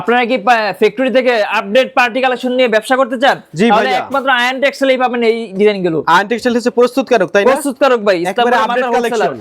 আপনারা কি ফ্যাক্টরি থেকে আপডেট পার্টি কালেকশন নিয়ে ব্যবসা করতে চান? জি ভাই একমাত্র আয়ন টেক্সটাইলেই পাবেন এই ডিজাইনগুলো আয়ন টেক্সটাইল হচ্ছে প্রস্তুতকারক তাই না? প্রস্তুতকারক ভাই।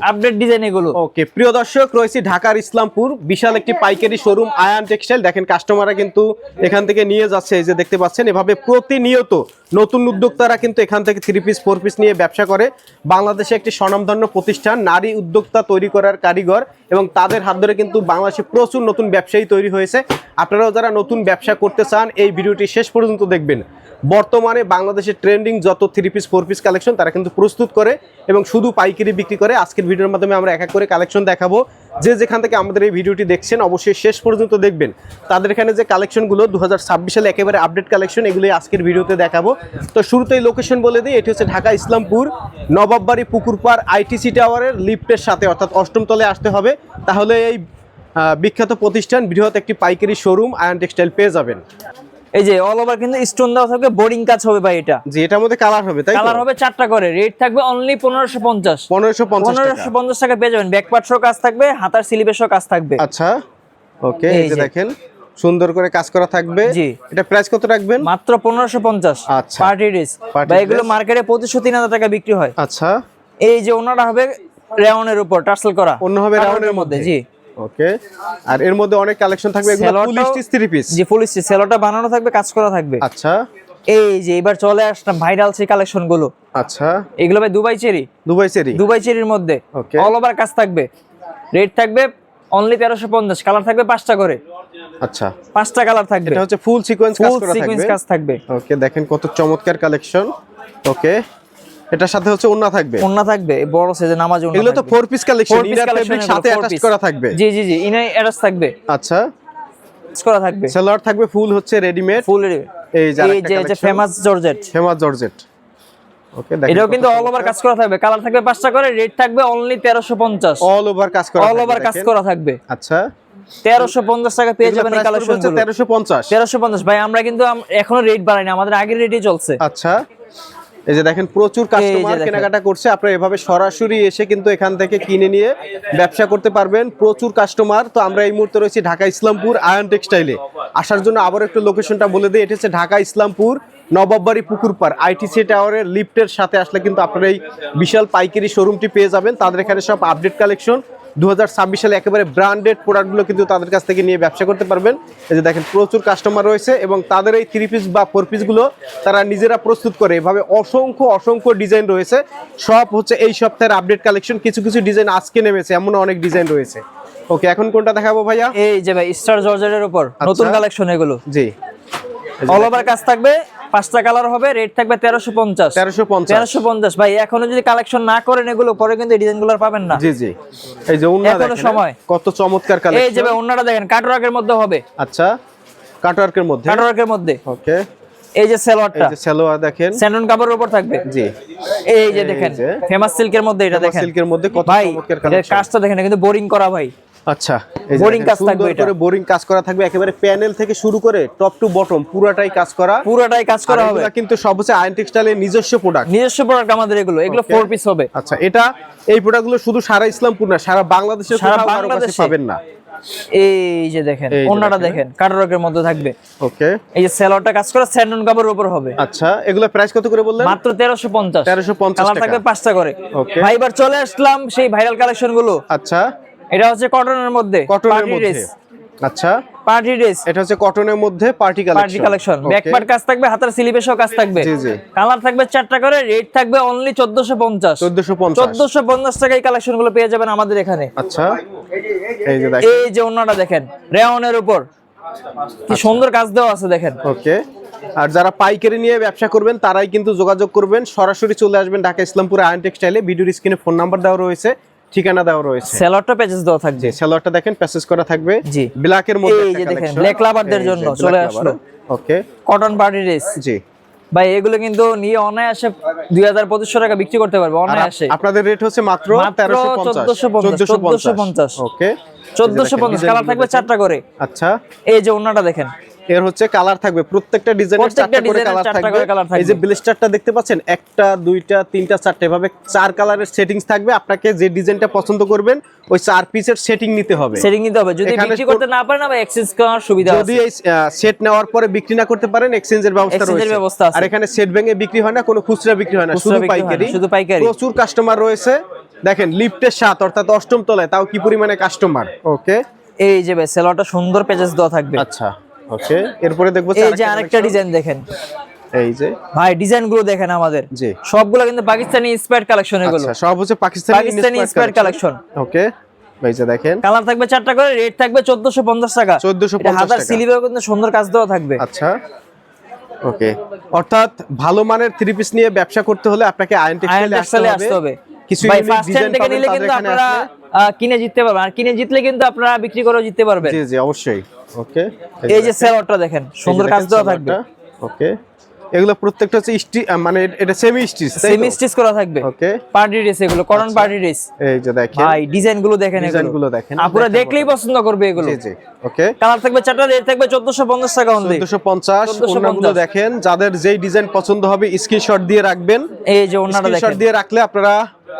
আপডেট ডিজাইন এগুলো। ওকে প্রিয় দর্শক রয়েছি ঢাকার ইসলামপুর বিশাল একটি পাইকারি শোরুম আয়ন টেক্সটাইল দেখেন কাস্টমাররা কিন্তু এখান থেকে নিয়ে যাচ্ছে এই যে দেখতে পাচ্ছেন এভাবে প্রতিনিয়ত নতুন উদ্যোক্তারা কিন্তু এখান থেকে থ্রি পিস ফোর পিস নিয়ে ব্যবসা করে। বাংলাদেশে একটি স্বনামধন্য প্রতিষ্ঠান, নারী উদ্যোক্তা তৈরি করার কারিগর এবং তাদের হাত ধরে কিন্তু বাংলাদেশে প্রচুর নতুন ব্যবসায়ী তৈরি হয়েছে। আপনারাও যারা নতুন ব্যবসা করতে চান, এই ভিডিওটি শেষ পর্যন্ত দেখবেন। বর্তমানে বাংলাদেশের ট্রেন্ডিং যত three piece four piece collection তারা কিন্তু প্রস্তুত করে এবং শুধু পাইকারি বিক্রি করে। আজকের ভিডিওর মাধ্যমে আমরা এক এক করে কালেকশন দেখাবো। যে যেখান থেকে আমাদের এই ভিডিওটি দেখছেন, অবশ্যই শেষ পর্যন্ত দেখবেন। তাদের এখানে যে কালেকশনগুলো দু হাজার ছাব্বিশ সালে একেবারে আপডেট কালেকশন, এগুলোই আজকের ভিডিওতে দেখাবো। তো শুরুতেই লোকেশন বলে দিই, এটি হচ্ছে ঢাকা ইসলামপুর, নবাববাড়ি পুকুরপাড় আইটিসি টাওয়ারের লিফটের সাথে, অর্থাৎ অষ্টম তলে আসতে হবে। তাহলে এই বিখ্যাত প্রতিষ্ঠান, বৃহৎ একটি পাইকারি শোরুম আয়ন টেক্সটাইল পেয়ে যাবেন। এই যে অল ওভার কিন্তু স্টোন দেওয়া থাকবে বোর্ডিং কাজ হবে ভাই এটা। যে এটার মধ্যে কালার হবে তাই কালার হবে চারটা করে রেট থাকবে অনলি পনেরোশো পঞ্চাশ। পনেরোশো পঞ্চাশ পনেরোশো পঞ্চাশ টাকা পেয়ে যাবেন। ব্যাকপার্ট শো কাজ থাকবে হাতার সিলিপেশও কাজ থাকবে। আচ্ছা ওকে এই যে। দেখেন সুন্দর করে কাজ করা থাকবে। জি। এটা প্রাইস কত রাখবেন? মাত্র পনেরোশো পঞ্চাশ। আচ্ছা। পার্টি ড্রেস বা এগুলো মার্কেটে পঁচিশশো তিন হাজার টাকা বিক্রি হয়। আচ্ছা। এই যে ওনাটা হবে রেওনের উপর টার্সেল করা। অন্য হবে মধ্যে মধ্যে। জি। ওকে। আর এর মধ্যে অনেক কালেকশন থাকবে এগুলো ফুল স্টিচ থ্রি পিস জি ফুল স্টিচ সেলোটা বানানো থাকবে কাজ করা থাকবে। আচ্ছা। এই যে এবার চলে আসলাম ভাইরাল সেই কালেকশনগুলো। আচ্ছা। এগুলো ভাই Dubai cherry. Dubai cherry. Dubai চেরির মধ্যে। Okay. অল ওভার কাজ থাকবে। রেট থাকবে অনলি তেরোশো পঞ্চাশ। কালার থাকবে পাঁচটা করে। আচ্ছা। পাঁচটা কালার থাকবে। এটা হচ্ছে ফুল সিকোয়েন্স কাজ ফুল সিকোয়েন্স থাকবে। কাজ থাকবে। ওকে দেখেন কত চমৎকার কালেকশন ওকে। এটার সাথে হচ্ছে ওন্না থাকবে। ওন্না থাকবে বড় সাইজে নামাজ ওন্না এগুলো তো four piece collection inner fabric সাথে অ্যাটাচ করা থাকবে। জি জি জি ইনাই অ্যাটাচ থাকবে। আচ্ছা। করা থাকবে। সেলোয়ার থাকবে ফুল হচ্ছে রেডিমেড ফুল এই যে এই যে famous georgette famous georgette okay এটাও কিন্তু অল ওভার কাজ করা থাকবে। কালার থাকবে পাঁচটা করে রেট থাকবে অনলি তেরোশো পঞ্চাশ। অল ওভার কাজ করা অল ওভার কাজ করা থাকবে। আচ্ছা। তেরোশো পঞ্চাশ টাকা পেয়ে যাবেন এই ভাই আমরা কিন্তু এখনও রেট বাড়াইনি আমাদের আগের রেটই চলছে। আচ্ছা। এই যে দেখেন প্রচুর কাস্টমার কেনাকাটা করছে। আপনারা এভাবে সরাসরি এসে কিন্তু এখান থেকে কিনে নিয়ে ব্যবসা করতে পারবেন। প্রচুর কাস্টমার তো আমরা এই মুহূর্তে রয়েছি ঢাকা ইসলামপুর আয়ন টেক্সটাইলে। আসার জন্য আবার একটু লোকেশনটা বলে দিই। এটা হচ্ছে ঢাকা ইসলামপুর নবাববাড়ি পুকুরপাড় আইটিসি টাওয়ারের লিফটের সাথে আসলে কিন্তু আপনারা এই বিশাল পাইকারি শোরুমটি পেয়ে যাবেন। তাদের এখানে সব আপডেট কালেকশন দুহাজার ছাব্বিশ সালে একেবারে ব্র্যান্ডেড প্রোডাক্টগুলো কিন্তু তাদের কাছ থেকে নিয়ে ব্যবসা করতে পারবেন। এই যে দেখেন প্রচুর কাস্টমার রয়েছে এবং তাদের এই থ্রি পিস বা ফোর পিসগুলো তারা নিজেরা প্রস্তুত করে। এভাবে অসংখ্য অসংখ্য ডিজাইন রয়েছে। সব হচ্ছে এই সপ্তাহের আপডেট কালেকশন কিছু কিছু ডিজাইন আজকে নেমেছে এমন অনেক ডিজাইন রয়েছে। ওকে এখন কোনটা দেখাবো ভাইয়া? এই যে ভাই স্টার জর্জেটের উপর নতুন কালেকশন এগুলো। জি। অল ওভার কাজ থাকবে পাঁচটা কালার হবে রেট থাকবে তেরোশো পঞ্চাশ। তেরোশো পঞ্চাশ। তেরোশো পঞ্চাশ ভাই এখনও যদি কালেকশন না করেন এগুলো পরে কিন্তু ডিজাইনগুলো পাবেন না। জি জি। এই যে দেখেন সময়। কত চমৎকার এই যে অন্যটা দেখেন কাটওয়ার্কের মধ্যে হবে। আচ্ছা কাটওয়ার্কের মধ্যে? কাটওয়ার্কের মধ্যে। ওকে। এই যে এই যে সালোয়ার দেখেন। স্যান্ডন কাপড়ের উপর থাকবে। জি। এই যে দেখেন। ফেমাস সিল্কের মধ্যে এটা দেখেন। সিল্কের মধ্যে কত চমৎকার এর কালেকশন কাজটা দেখেন কিন্তু বোরিং করা ভাই। আচ্ছা। দেখেন, কাজ থাকবে এটা। করে বোরিং কাজ করা থাকবে একেবারে প্যানেল থেকে শুরু করে টপ টু বটম পুরাটাই কাজ করা। পুরোটাই কাজ করা হবে। কিন্তু সব হচ্ছে আয়ন টেক্সটাইলের নিজস্ব প্রোডাক্ট নিজস্ব প্রোডাক্ট আমাদের এগুলো। এগুলো ফোর পিস হবে। আচ্ছা এটা এই প্রোডাক্টগুলো শুধু সারা ইসলামপুর না সারা বাংলাদেশে সারা বাংলাদেশে। পাবেন না। এই যে দেখেন অন্যটা দেখেন। কাটওয়ার্কের মধ্যে থাকবে। ওকে এই যে সেলোয়ারটা কাজ করা স্যান্ডন কাপড়ের উপর হবে। আচ্ছা এগুলো প্রাইস কত করে বললেন? মাত্র তেরোশো পঞ্চাশ। 1350 কালার টাকা। থাকবে পাঁচটা করে। Okay. ভাই এবার চলে আসলাম সেই ভাইরাল কালেকশনগুলো। আচ্ছা। এটা হচ্ছে কটনের মধ্যে কটনের মধ্যে। আচ্ছা। Party dress. এটা হচ্ছে কটনের মধ্যে party collection party collection. Back part কাজ থাকবে হাতার সিলিপেশও কাজ থাকবে। জি, জি। কালার থাকবে চারটা করে রেট থাকবে অনলি চোদ্দশো পঞ্চাশ। 1450 চোদ্দশো পঞ্চাশ টাকায় কালেকশনগুলো পেয়ে যাবেন আমাদের এখানে। আচ্ছা। এই যে দেখেন। এই যে অন্যটা দেখেন রেওনের উপর। কি সুন্দর কাজ দেওয়া আছে দেখেন। ওকে আর যারা পাইকারি নিয়ে ব্যবসা করবেন তারাই কিন্তু যোগাযোগ করবেন। সরাসরি চলে আসবেন ঢাকা ইসলামপুর আয়ন টেক্সটাইলে। ভিডিওর স্ক্রিনে ফোন নাম্বার দেওয়া রয়েছে। ঠিকানা দেওয়া রয়েছে। সেলরটা পেজেস দেওয়া থাকবে। যে সালোয়ারটা দেখেন প্যাসেজ করা থাকবে। জি। ব্ল্যাকের মধ্যে এই যে দেখেন, black loverদের জন্য চলে আসলো। ওকে কটন পার্টি ড্রেস জি। ভাই এগুলো কিন্তু নিয়ে অনায়াসে দুই হাজার পঁচিশশো টাকা বিক্রি করতে পারবে অনায়াসে। আপনাদের রেট হচ্ছে মাত্র 1350 1450 1450 ওকে চোদ্দশো পঞ্চাশ। কালার থাকবে চারটা করে। আচ্ছা। এই যে অন্যটা দেখেন। এর হচ্ছে কালার থাকবে। প্রত্যেকটা ডিজাইনের চারটা করে কালার থাকবে। এই যে ব্লিস্টারটা দেখতে পাচ্ছেন একটা দুইটা তিনটা চারটে এভাবে চার কালারের সেটিংস থাকবে। আপনাকে যে ডিজাইনটা পছন্দ করবেন ওই চার পিসের সেটিং নিতে হবে। সেটিং নিতে হবে। যদি বিক্রি করতে না পারেন আবার এক্সচেঞ্জ করার সুবিধা যদি আছে। এই সেট নেওয়ার পরে বিক্রি না করতে পারেন এক্সচেঞ্জের ব্যবস্থা রয়েছে। ব্যবস্থা আছে। আর এখানে সেট ভেঙে বিক্রি হয় না কোনো খুচরা বিক্রি হয় না শুধু পাইকারি। শুধু পাইকারি। প্রচুর কাস্টমার রয়েছে। দেখেন লিফটের সাত অর্থাৎ অষ্টম তলায় তাও কি পরিমাণে কাস্টমার ওকে এই যে ভাই সেলোয়ারটা সুন্দর পেজেস দেওয়া থাকবে। আচ্ছা। ওকে এরপরে দেখব এই যে আরেকটা ডিজাইন দেখেন। এই যে। ভাই ডিজাইনগুলো দেখেন আমাদের। জি। সবগুলো কিন্তু পাকিস্তানি ইন্সপায়ার্ড কালেকশন এগুলো। আচ্ছা সব হচ্ছে Pakistani Pakistani inspired collection okay এই যে দেখেন। কালার থাকবে চারটা করে রেট থাকবে চোদ্দশো পঞ্চাশ টাকা। 1450 এটা হাজার টাকা। সিলিভার কিন্তু সুন্দর কাজ দেওয়া থাকবে। আচ্ছা ওকে। অর্থাৎ ভালো মানের থ্রি পিস নিয়ে ব্যবসা করতে হলে আপনাকে আয়ন টেক্সটাইলে আসতে হবে। কিছু ভাই ফার্স্ট থেকে নিলে কিন্তু আপনারা কিনে জিততে পারবেন। আর কিনে জিতলে কিন্তু আপনারা বিক্রি করেও জিততে পারবেন। জি জি অবশ্যই। ওকে এই যে সেলরটা দেখেন সুন্দর কাজ দেওয়া থাকবে। ওকে এগুলো প্রত্যেকটা হচ্ছে স্টি মানে এটা সেমি স্টিচ সেমি স্টিচ করা থাকবে। ওকে পার্টি ড্রেস এগুলো কটন পার্টি ড্রেস এই যে দেখেন। ভাই ডিজাইনগুলো দেখেন ডিজাইনগুলো দেখেন। আপুরা দেখলেই পছন্দ করবে এগুলো। জি জি। ওকে কালার থাকবে চারটা রেট থাকবে চোদ্দশো পঞ্চাশ টাকা অনলি 1450 1450 ওন্নাগুলো দেখেন। যাদের যেই ডিজাইন পছন্দ হবে স্ক্রিনশট দিয়ে রাখবেন। এই যে ওনাটা স্ক্রিনশট দিয়ে রাখলে আপনারা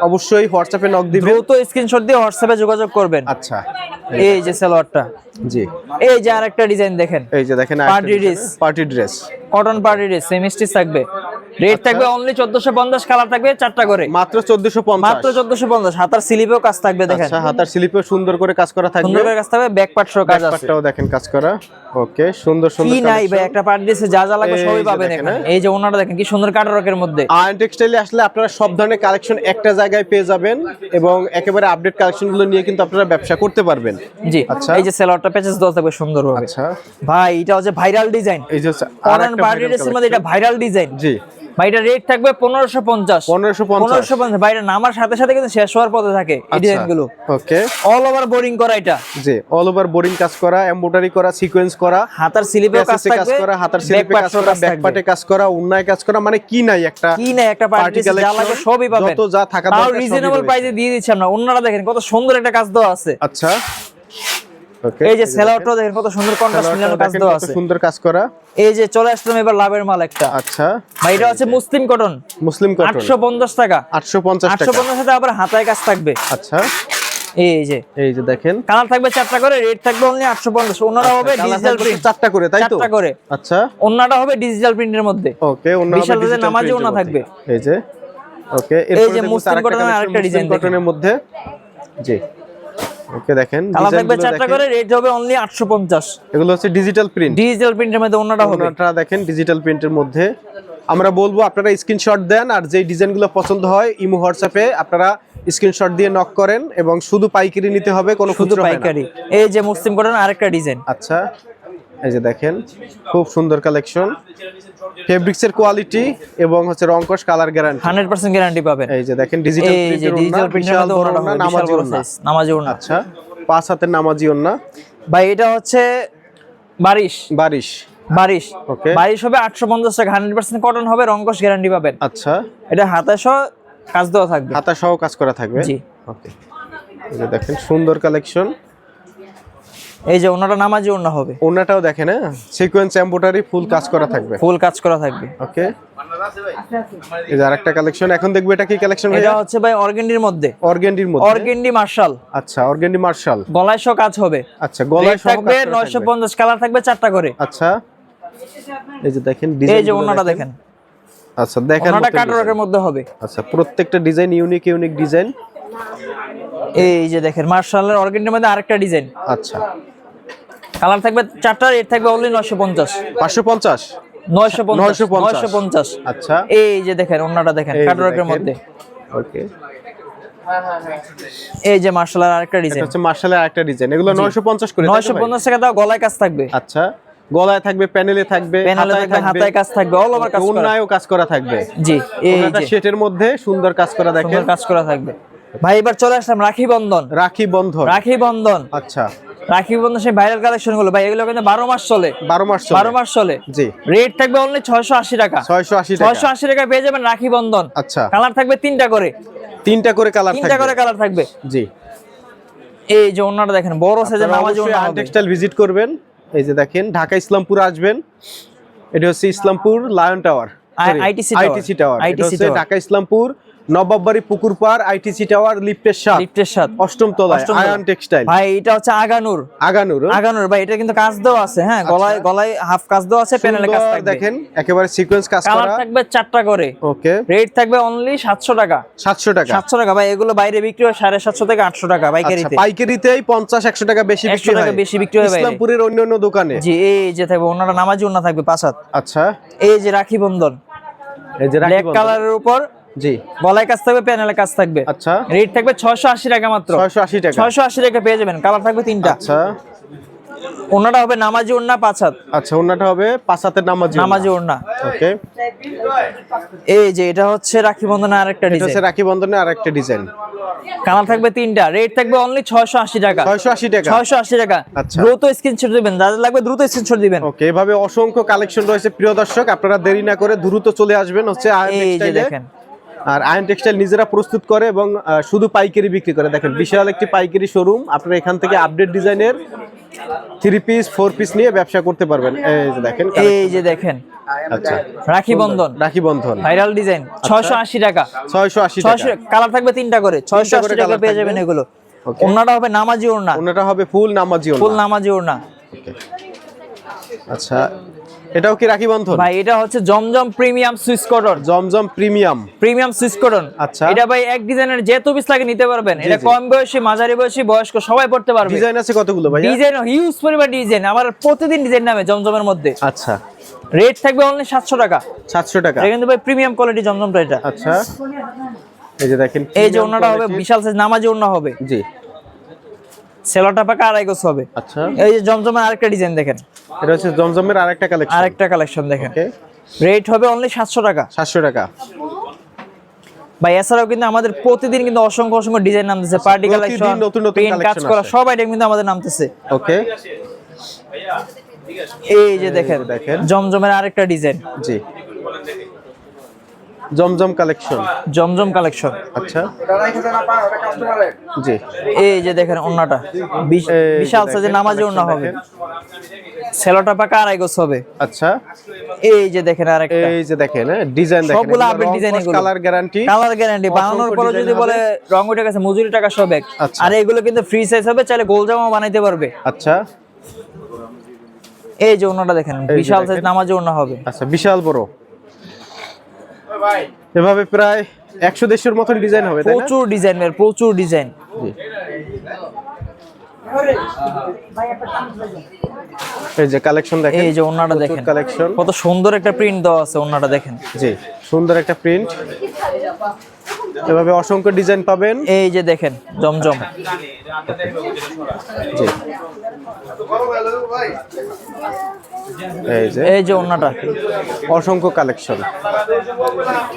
অবশ্যই হোয়াটসঅ্যাপে নক দিবেন। দ্রুত স্ক্রিনশট দিয়ে হোয়াটসঅ্যাপে যোগাযোগ করবেন। আচ্ছা। এই যে সালোয়ারটা। জি। এই যে আরেকটা ডিজাইন দেখেন। এই যে দেখেন party dress party dress cotton party dress semi stitch থাকবে। রেট আচ্ছা। থাকবে অনলি চোদ্দশো পঞ্চাশ কালার থাকবে চারটা করে। মাত্র 1450 মাত্র চোদ্দশো পঞ্চাশ হাতার স্লিপেও কাজ থাকবে দেখেন। আচ্ছা হাতার স্লিপে সুন্দর করে কাজ করা থাকবে। সুন্দর করে কাজ থাকবে ব্যাক পার্ট সহ কাজ আছে। দেখেন কাজ করা। ওকে সুন্দর সুন্দর কি নাই ভাই একটা পার্টি ড্রেসে যা যা লাগবে সবই পাবেন দেখেন, এখানে। হ্যাঁ। এই যে ওনাটা দেখেন কি সুন্দর কাটারকের মধ্যে। আয়ন টেক্সটাইলে আসলে আপনারা সব ধরনের কালেকশন একটা জায়গায় পেয়ে যাবেন এবং একেবারে আপডেট কালেকশনগুলো নিয়ে কিন্তু আপনারা ব্যবসা করতে পারবেন। জি আচ্ছা। এই যে সেলোয়ারটা প্যাচেস দেওয়া থাকবে সুন্দর হবে আচ্ছা। ভাই এটা হচ্ছে ভাইরাল ডিজাইন এই যে মধ্যে এটা ভাইরাল ডিজাইন জি। ভাই রেট থাকবে পনেরোশো পঞ্চাশ। 1550 পনেরোশো পঞ্চাশ। ভাই নামার সাথে সাথে কিন্তু শেষ হওয়ার পথে থাকে। এই ওকে অল ওভার বোরিং করা এটা। জি অল ওভার বোরিং কাজ করা এমব্রয়ডারি করা সিকোয়েন্স করা হাতার স্লিপেও কাজ থাকবে করা হাতার স্লিপে কাজ করা ব্যাক থাকবে। কাজ করা উন্নয় কাজ করা মানে কি নাই একটা কি না একটা পার্টি যা লাগে সবই পাবেন। যত যা থাকা দরকার রিজনেবল প্রাইসে দিয়ে দিচ্ছি আমরা। অন্যরা দেখেন কত সুন্দর একটা কাজ দেওয়া আছে। আচ্ছা। এই যে সেলাউটটাও দেখেন। কত সুন্দর কন্ট্রাস্ট মিলানো কাজ দেওয়া আছে। সুন্দর কাজ করা। এই যে চলে আসলাম এবার লাভের মাল একটা। আচ্ছা। ভাই এটা হচ্ছে মুসলিম কটন মুসলিম কটন আটশো পঞ্চাশ টাকা। 850 আটশো টাকা। পঞ্চাশ সাথে আবার হাতায় কাজ থাকবে। আচ্ছা। এই যে। এই যে দেখেন। কালার থাকবে চারটা করে রেট থাকবে অনলি আটশো পঞ্চাশ। ওনারা হবে ডিজিটাল প্রিন্ট চারটা করে তাই তো? চারটা করে। আচ্ছা। ওনাটা হবে ডিজিটাল প্রিন্টের মধ্যে। ওকে অন্য বিশাল রোজের নামাজে ওনা থাকবে। এই যে। ওকে এই যে মুসলিম কটনের আরেকটা ডিজাইন। কটনের মধ্যে। জি। ওকে দেখেন কালার থাকবে চারটা করে রেট হবে অনলি আটশো পঞ্চাশ। এগুলো হচ্ছে ডিজিটাল প্রিন্ট ডিজিটাল প্রিন্টের মধ্যে ওনাটা হবে। ওনাটা দেখেন ডিজিটাল প্রিন্টের মধ্যে। আমরা বলব আপনারা স্ক্রিনশট দেন আর যেই ডিজাইনগুলো পছন্দ হয় ইমো হোয়াটসঅ্যাপে আপনারা স্ক্রিনশট দিয়ে নক করেন এবং শুধু পাইকারি নিতে হবে কোনো শুধু পাইকারি। এই যে মুসলিম কটন আরেকটা ডিজাইন আচ্ছা। এই যে দেখেন খুব সুন্দর কালেকশন ফেব্রিক্সের কোয়ালিটি এবং হচ্ছে রংকশ colour guarantee hundred percent guarantee পাবেন। এই যে দেখেন ডিজিটাল এই যে ডিজিটাল প্রিন্টের মধ্যে বড় ওন্না নামাজি আচ্ছা পাঁচ হাতের নামাজি ওন্না ভাই এটা হচ্ছে বারিশ। বারিশ। বারিশ। Okay. বারিশ হবে আটশো পঞ্চাশ টাকা হান্ড্রেড পার্সেন্ট কটন হবে রঙ্কশ গ্যারান্টি পাবেন। আচ্ছা। এটা হাতে সহ কাজ দেওয়া থাকবে। হাতা সহ কাজ করা থাকবে? জি। ওকে এই যে দেখেন সুন্দর কালেকশন এই যে ওনাটা নামাজি ওনা হবে। ওনাটাও দেখেন হ্যাঁ? সিকোয়েন্স এমব্রয়ডারি ফুল কাজ করা থাকবে। ফুল কাজ করা থাকবে। ওকে এই যে আরেকটা কালেকশন এখন দেখব এটা কি কালেকশন এটা হচ্ছে ভাই অর্গেন্ডির মধ্যে। অর্গেন্ডির মধ্যে? Organdie marshal. আচ্ছা অর্গেন্ডি মার্শাল। গলায় সহ কাজ হবে। আচ্ছা গলায় সহ থাকবে কাজ করা নয়শো থাকবে। পঞ্চাশ কালার থাকবে চারটা করে। আচ্ছা। এই যে দেখেন এই যে ওনাটা দেখেন। আচ্ছা দেখেন ওনাটা কাটওয়ার্কের মধ্যে হবে। আচ্ছা প্রত্যেকটা ডিজাইন ইউনিক ইউনিক ডিজাইন এই যে দেখেন মার্শালের অর্গেন্ডির মধ্যে আরেকটা ডিজাইন। আচ্ছা। কালার থাকবে চারটা রেট থাকবে অনলি নয়শো পঞ্চাশ। পাঁচশো পঞ্চাশ? নয়শো পঞ্চাশ আচ্ছা। এই যে দেখেন ওনাটা দেখেন কাটওয়ার্কের মধ্যে। ওকে। এই যে মার্শালের আরেকটা ডিজাইন। হচ্ছে মার্শালের আরেকটা ডিজাইন। এগুলো করে টাকা দাও গলায় কাজ থাকবে। আচ্ছা। গলায় থাকবে প্যানেলে থাকবে হাতায় কাজ থাকবে অল ওভার কাজ করা। কাজ করা থাকবে। জি এই যে। সেটের মধ্যে সুন্দর কাজ করা দেখেন। কাজ করা থাকবে। ভাই এবার চলে আসলাম রাখি বন্ধন। রাখি বন্ধন। রাখি বন্ধন। আচ্ছা। রাখি বন্ধন সেই ভাইরাল কালেকশনগুলো। ভাই এগুলো কিন্তু বারো মাস চলে। বারো মাস বারো মাস চলে। জি। রেট থাকবে অনলি ছয়শো আশি টাকা। ছয়শো আশি ছয়শো আশি টাকা পেয়ে যাবেন রাখি বন্ধন। আচ্ছা। কালার থাকবে তিনটা করে। তিনটা করে কালার তিনটা করে কালার থাকবে। জি। এই যে ওনাটা দেখেন বড় সাইজের নামাজ টেক্সটাইল ভিজিট করবেন। এই যে দেখেন ঢাকা ইসলামপুর আসবেন। এটা হচ্ছে Islampur Lion Tower ITC tower, ITC tower এটা হচ্ছে ঢাকা ইসলামপুর নবাববাড়ি পুকুর পাড় আইটিসি টাওয়ার লিফটের সাত লিফটের সাথে অষ্টম তলায়। আয়ান টেক্সটাইল। ভাই এটা হচ্ছে আগানুর। আগানুর আগানুর ভাই এটা কিন্তু কাজ দেওয়া আছে হ্যাঁ গলায় গলায় হাফ কাজ দেওয়া আছে প্যানেলে কাজ থাকবে। দেখেন একেবারে সিকোয়েন্স কাজ করা। কালার থাকবে চারটা করে। ওকে রেট থাকবে অনলি সাতশো টাকা। সাতশো টাকা। সাতশো টাকা ভাই এগুলো বাইরে বিক্রি হয় সাড়ে সাতশো থেকে আটশো টাকা আচ্ছা পাইকারিতে পাইকারিতেই পঞ্চাশ একশো টাকা বেশি 100 বিক্রি টাকা হয়। বেশি বিক্রি হয়। ইসলামপুরের অন্য অন্য দোকানে। জি এই যে থাকবে ওনারা নামাজি ওনা থাকবে পাঁচ হাত। আচ্ছা। এই যে রাখি বন্ধন। এই যে রাখি ব্ল্যাক বন্ধন। কালারের উপর জি। গলায় কাজ থাকবে প্যানেলে কাজ থাকবে। আচ্ছা। রেট থাকবে ছয়শো আশি টাকা মাত্র। ছয়শো আশি টাকা। ছয়শো আশি টাকা পেয়ে যাবেন। কালার থাকবে তিনটা। আচ্ছা। ওনাটা হবে নামাজি ওন্না আচ্ছা ওনাটা হবে নামাজি নামাজি ওন্না ওকে। এই যে এটা হচ্ছে রাখি বন্ধনের আরেকটা এটা হচ্ছে ডিজাইন রাখি বন্ধনে আর একটা ডিজাইন কালার থাকবে তিনটা। রেট থাকবে অনলি ছয়শো আশি টাকা। ছয়শো আশি টাকা। ছয়শো আশি টাকা। আচ্ছা। দ্রুত স্ক্রিনশট দিবেন। যাদের লাগবে দ্রুত স্ক্রিনশট দিবেন। ওকে এভাবে অসংখ্য কালেকশন রয়েছে প্রিয় দর্শক। আপনারা দেরি না করে দ্রুত চলে আসবেন হচ্ছে আয়ন এই যে দেখেন। আর আয়ন টেক্সটাইল নিজেরা প্রস্তুত করে এবং শুধু পাইকারি বিক্রি করে। দেখেন বিশাল একটি পাইকারি শোরুম আপনারা এখান থেকে আপডেট ডিজাইনের থ্রি পিস ফোর পিস নিয়ে ব্যবসা করতে পারবেন। এই যে দেখেন এই যে দেখেন। আচ্ছা। রাখি বন্ধন। রাখি বন্ধন। ভাইরাল ডিজাইন ছয়শো আশি টাকা। কালার থাকবে তিনটা করে। ছয়শো করে আশি টাকা পেয়ে যাবেন এগুলো. ওনাটা হবে নামাজি ওড়না। ওনাটা হবে ফুল নামাজি ওড়না। ফুল নামাজি ওড়না। আচ্ছা। এটাও কি রাখি বন্ধন? ভাই এটা হচ্ছে Zamzam premium swiss cotton. Zamzam premium. Premium swiss cotton. আচ্ছা। এটা ভাই এক ডিজাইনের যে পিস লাগে নিতে পারবেন। এটা কম বয়সী মাঝারি বয়সী বয়স্ক সবাই পড়তে পারবে। ডিজাইন আছে কতগুলো ভাই ডিজাইন হিউজ পরিমাণ ডিজাইন। আমার প্রতিদিন ডিজাইন নামে জমজমের মধ্যে। আচ্ছা। রেট থাকবে অনলি সাতশো টাকা। সাতশো টাকা। এটা কিন্তু ভাই প্রিমিয়াম কোয়ালিটি জমজমটা এটা। আচ্ছা। এই যে দেখেন এই যে ওনাটা হবে বিশাল সাইজ নামাজি ওনা হবে। জি। সেলোটা পাকা আড়াই গোছ হবে। আচ্ছা। এই যে জমজমের আরেকটা ডিজাইন দেখেন। এটা হচ্ছে জমজমের আরেকটা কালেকশন আরেকটা কালেকশন দেখেন। রেট হবে অনলি সাতশো টাকা। সাতশো টাকা। ভাই এছাড়াও কিন্তু আমাদের প্রতিদিন কিন্তু অসংখ্য অসংখ্য ডিজাইন নামতেছে। পার্টি কালেকশন নতুন নতুন কাজ করা সব আইটেম কিন্তু আমাদের নামতেছে। ওকে এই যে দেখেন দেখেন। জমজমের আরেকটা ডিজাইন। জি। জমজম কালেকশন। জমজম কালেকশন। আচ্ছা। জি। এই যে দেখেন ওন্নাটা। বিশাল সাইজের নামাজি ওন্না হবে। সেলোটা পাকা আড়াই গোছ হবে। আচ্ছা। এই যে দেখেন আরেকটা। এই যে দেখেন ডিজাইন দেখেন। সবগুলো update design এগুলো। কালার গ্যারান্টি কালার গ্যারান্টি বানানোর পরে যদি বলে রং উঠে গেছে মজুরি টাকা সব এক। আচ্ছা। আর এগুলো কিন্তু ফ্রি সাইজ হবে চাইলে গোল জামা বানাইতে পারবে। আচ্ছা। এই যে ওনাটা দেখেন বিশাল সাইজ। নামাজি ওনা হবে। আচ্ছা বিশাল বড়। এভাবে প্রায় একশো দেড়শোর মতন ডিজাইন হবে প্রচুর ডিজাইন এর প্রচুর ডিজাইন এই যে কালেকশন দেখেন এই যে ওনাটা দেখেন। কালেকশন কত সুন্দর একটা প্রিন্ট দেওয়া আছে ওন্নাটা দেখেন। জি সুন্দর একটা প্রিন্ট এভাবে অসংখ্য ডিজাইন পাবেন। এই যে দেখেন জমজম। এই যে। এই যে ওনাটা অসংখ্য কালেকশন।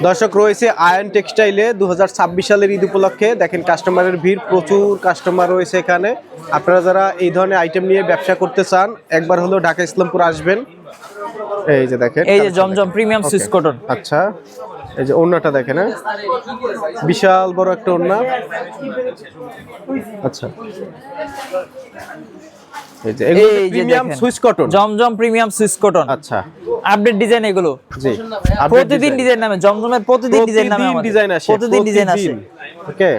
দর্শক রয়েছে আয়ন টেক্সটাইলে দু হাজার ছাব্বিশ সালের ঈদ উপলক্ষে। দেখেন কাস্টমারের ভিড় প্রচুর কাস্টমার রয়েছে এখানে। আপনারা যারা এই ধরনের আইটেম নিয়ে ব্যবসা করতে চান একবার হলো ঢাকা ইসলামপুর আসবেন। এই যে দেখেন এই যে জমজম প্রিমিয়াম সুইস কটন। আচ্ছা। এই যে ওড়নাটা দেখেন হ্যাঁ? বিশাল বড় একটা ওড়না। আচ্ছা। এই যে এগুলো premium. Swiss cotton Zamzam premium swiss cotton আচ্ছা। আপডেট ডিজাইন এগুলো। জি। প্রতিদিন ডিজাইন নামে জমজমের প্রতিদিন ডিজাইন নামে আমাদের। ডিজাইন আসে প্রতিদিন ডিজাইন আসে। ওকে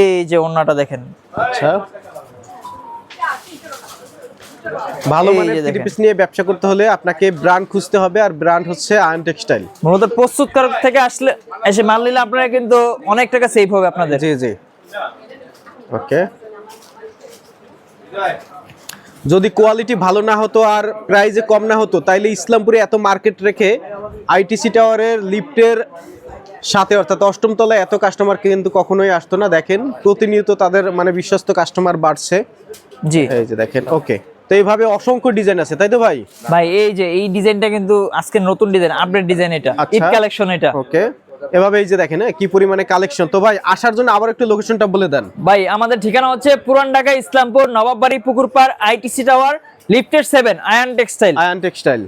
এই যে ওনাটা দেখেন। আচ্ছা। ভালো থ্রি পিস নিয়ে ব্যবসা করতে হলে আপনাকে ব্র্যান্ড খুঁজতে হবে আর ব্র্যান্ড হচ্ছে আয়ন টেক্সটাইল মূলত প্রস্তুতকারক থেকে আসলে এসে মাল নিলে আপনারা কিন্তু অনেক টাকা সেভ হবে আপনাদের। জি জি। ওকে। যদি কোয়ালিটি ভালো না হতো আর প্রাইজে কম না হতো তাইলে ইসলামপুরে এত মার্কেট রেখে আইটিসি টাওয়ারের লিফটের সাথে অর্থাৎ অষ্টম তলায় এত কাস্টমার কিন্তু কখনোই আসতো না। দেখেন প্রতিনিয়ত তাদের মানে বিশ্বস্ত কাস্টমার বাড়ছে। জি। এই যে দেখেন ওকে। তো এইভাবে অসংখ্য ডিজাইন আছে তাই তো ভাই? ভাই এই যে এই ডিজাইনটা কিন্তু আজকে নতুন ডিজাইন আপডেট ডিজাইন এটা আচ্ছা। ঈদ কালেকশন এটা। ওকে। এভাবে এই যে দেখেন হ্যাঁ, কি পরিমাণে কালেকশন তো ভাই আসার জন্য আবার একটু লোকেশনটা বলে দেন। ভাই আমাদের ঠিকানা হচ্ছে পুরান Dhaka Islampur Nawabbari পুকুরপাড় ITC tower lifted seven Ayan textile. Ayan textile.